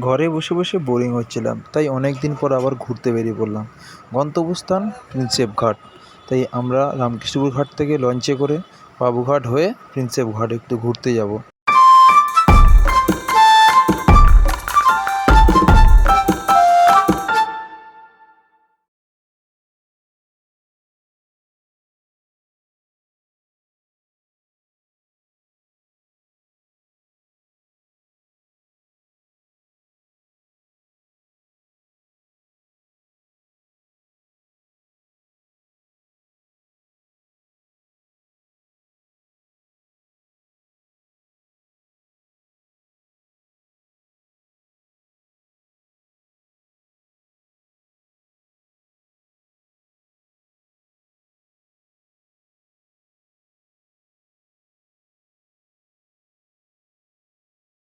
ঘরে বসে বসে বোরিং হচ্ছিলাম, তাই অনেক দিন পর আবার ঘুরতে বেরিয়ে পড়লাম। গন্তব্যস্থান প্রিন্সেপ ঘাট তাই আমরা রামকৃষ্ণপুর ঘাট থেকে লঞ্চে করে বাবুঘাট হয়ে প্রিন্সেপ ঘাট একটু ঘুরতে যাব।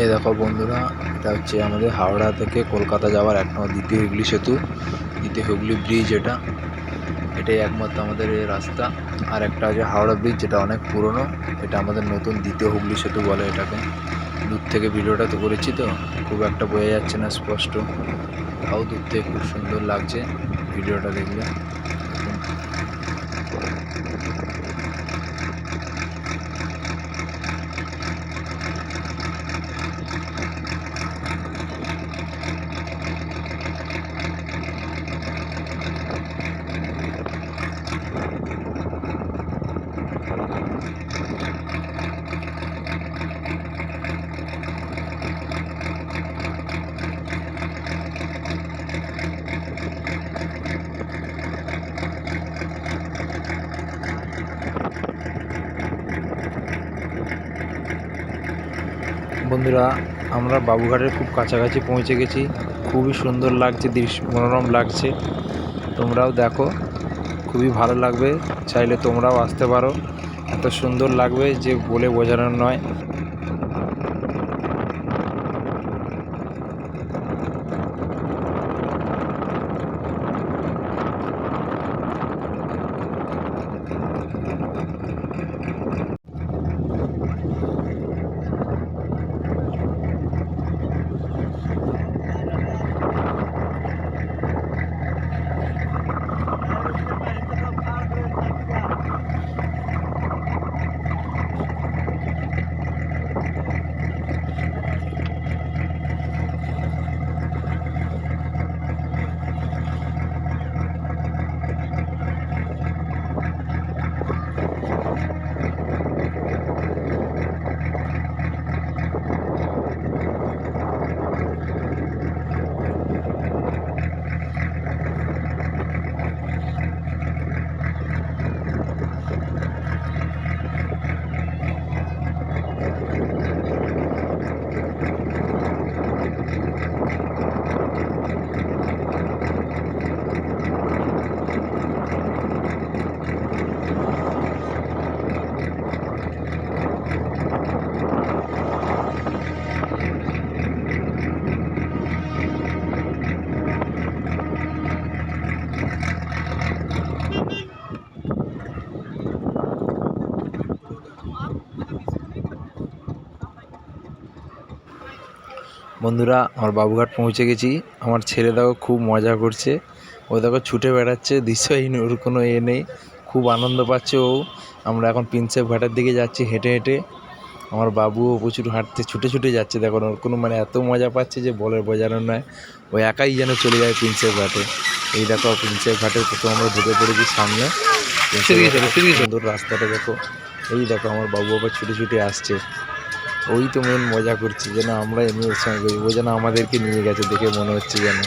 এই দেখো বন্ধুরা, এটা হচ্ছে আমাদের হাওড়া থেকে কলকাতা যাওয়ার এক দ্বিতীয় হুগলি সেতু। দ্বিতীয় হুগলি ব্রিজ এটা। এটাই একমাত্র আমাদের এই রাস্তা। আর একটা আছে হাওড়া ব্রিজ যেটা অনেক পুরনো। এটা আমাদের নতুন দ্বিতীয় হুগলি সেতু বলে এটাকে। দূর থেকে ভিডিওটা তো করেছি তো, খুব একটা বোঝা যাচ্ছে না স্পষ্ট। তাও দূর থেকে খুব সুন্দর লাগছে ভিডিওটা দেখলে। বন্ধুরা, আমরা বাবুঘাটের খুব কাছাকাছি পৌঁছে গেছি। খুবই সুন্দর লাগছে দৃশ্য মনোরম লাগছে। তোমরাও দেখো, খুবই ভালো লাগবে। চাইলে তোমরাও আসতে পারো। এত সুন্দর লাগবে যে বলে বোঝানোর নয়। বন্ধুরা আমার বাবুঘাট পৌঁছে গেছি। আমার ছেলে দেখো খুব মজা করছে। ও দেখো ছুটে বেড়াচ্ছে দিশাহীন ওর কোনো এ নেই। খুব আনন্দ পাচ্ছে ও। আমরা এখন প্রিন্সেপ ঘাটের দিকে যাচ্ছি হেঁটে হেঁটে। আমার বাবুও প্রচুর হাঁটতে ছুটে ছুটে যাচ্ছে। দেখো ওর কোনো মানে এত মজা পাচ্ছে যে বলে বোঝানোর নয়। ও একাই যেন চলে যায় প্রিন্সেপ ঘাটে। এই দেখো প্রিন্সেপ ঘাটের প্রথম আমরা ঢুকে পড়েছি সামনে। রাস্তাটা দেখো। এই দেখো আমার বাবু আবার ছুটে ছুটে আসছে। ওই তো মেন মজা করছি, যেন আমরা এমনি ওর সঙ্গে গেছি। ও যেন আমাদেরকে নিয়ে গেছে দেখে মনে হচ্ছে যেন।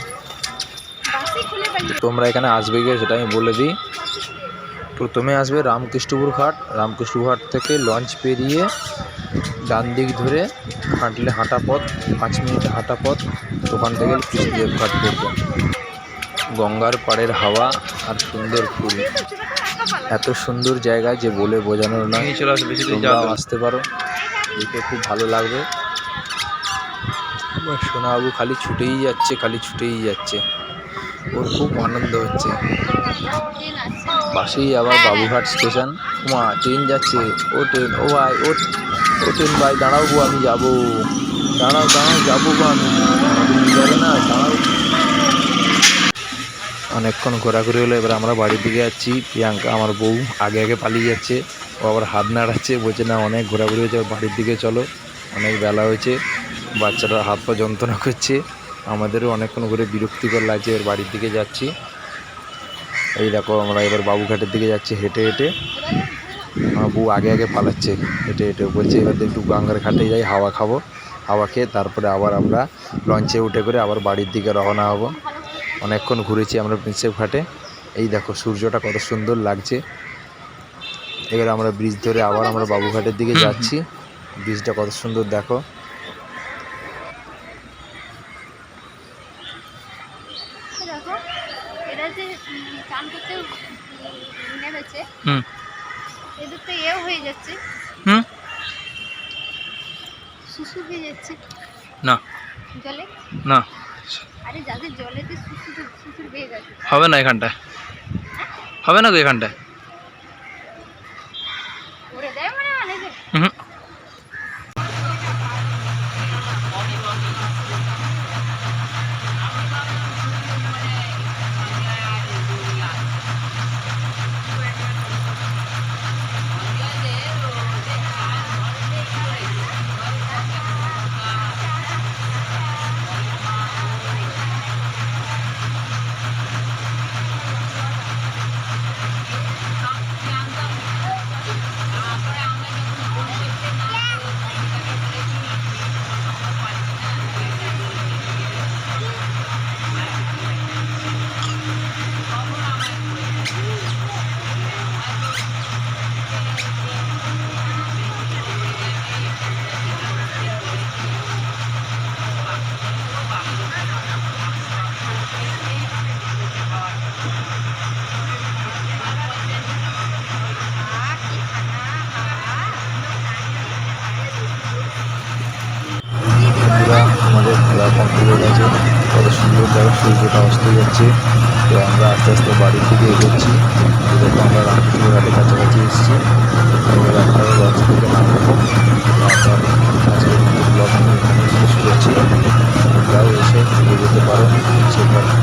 তোমরা এখানে আসবে গিয়ে সেটা আমি বলে দিই। প্রথমে আসবে রামকৃষ্ণপুর ঘাট। রামকৃষ্ণপুর ঘাট থেকে লঞ্চ পেরিয়ে ডান দিক ধরে হাঁটলে হাঁটা পথ, পাঁচ মিনিট হাঁটা পথ, ওখান থেকে কৃষ্ণদেব ঘাট পড়বে গঙ্গার পাড়ের হাওয়া আর সুন্দর ফুল। এত সুন্দর জায়গা যে বলে বোঝানোর দূর আসতে পারো। দেখে খুব ভালো লাগবে। সোনাবাবু খালি ছুটেই যাচ্ছে, খালি ছুটেই যাচ্ছে। ওর খুব আনন্দ হচ্ছে। পাশেই আবার বাবুঘাট স্টেশন। মা ট্রেন যাচ্ছে। ও ট্রেন, ও ভাই, ও ও ট্রেন, ভাই, দাঁড়াও গো, আমি যাব। দাঁড়াও দাঁড়াও, যাব গো আমি। যাবে না, দাঁড়াও। অনেকক্ষণ ঘোরাঘুরি হলো, এবার আমরা বাড়ির দিকে যাচ্ছি। প্রিয়াঙ্কা, আমার বউ, আগে আগে পালিয়ে যাচ্ছে। ও আবার হাত নাড়াচ্ছে, বলছে, না, অনেক ঘোরাঘুরি হয়েছে বাড়ির দিকে চলো। অনেক বেলা হয়েছে, বাচ্চারা হাত পা যন্ত্রণা করছে। আমাদেরও অনেকক্ষণ ঘুরে বিরক্তিকর লাগছে, এবার বাড়ির দিকে যাচ্ছি। এই দেখো, আমরা এবার বাবুঘাটের দিকে যাচ্ছি, হেঁটে হেঁটে। আমার বউ আগে আগে পালাচ্ছে, হেঁটে হেঁটে। বলছে, এবার একটু গঙ্গার ঘাটে যাই, হাওয়া খাব, হাওয়া খেয়ে তারপরে আবার আমরা লঞ্চে উঠে করে আবার বাড়ির দিকে রওনা হব। অনেকক্ষণ ঘুরেছি আমরা প্রিন্সেপ ঘাটে। এই দেখো, সূর্যটা কত সুন্দর লাগছে। এবার আমরা ব্রিজ ধরে আবার আমরা বাবুঘাটের দিকে যাচ্ছি। ব্রিজটা কত সুন্দর দেখো। হয়ে হয়ে না। হবে না এখানটায়। হবে না গো এখানটায়? করে ঘুরে গেছে কত সুন্দর দেখো সূর্যটা অস্ত যাচ্ছে। তো আমরা আস্তে আস্তে বাড়ির দিকে এগোচ্ছি। যেহেতু আমরা রামকৃষ্ণ ঘাটের কাছাকাছি এসেছি। আমরা রামকৃষ্ণ এখানে শেষ করছি। এসে ঘুরে যেতে পারেন সেখানে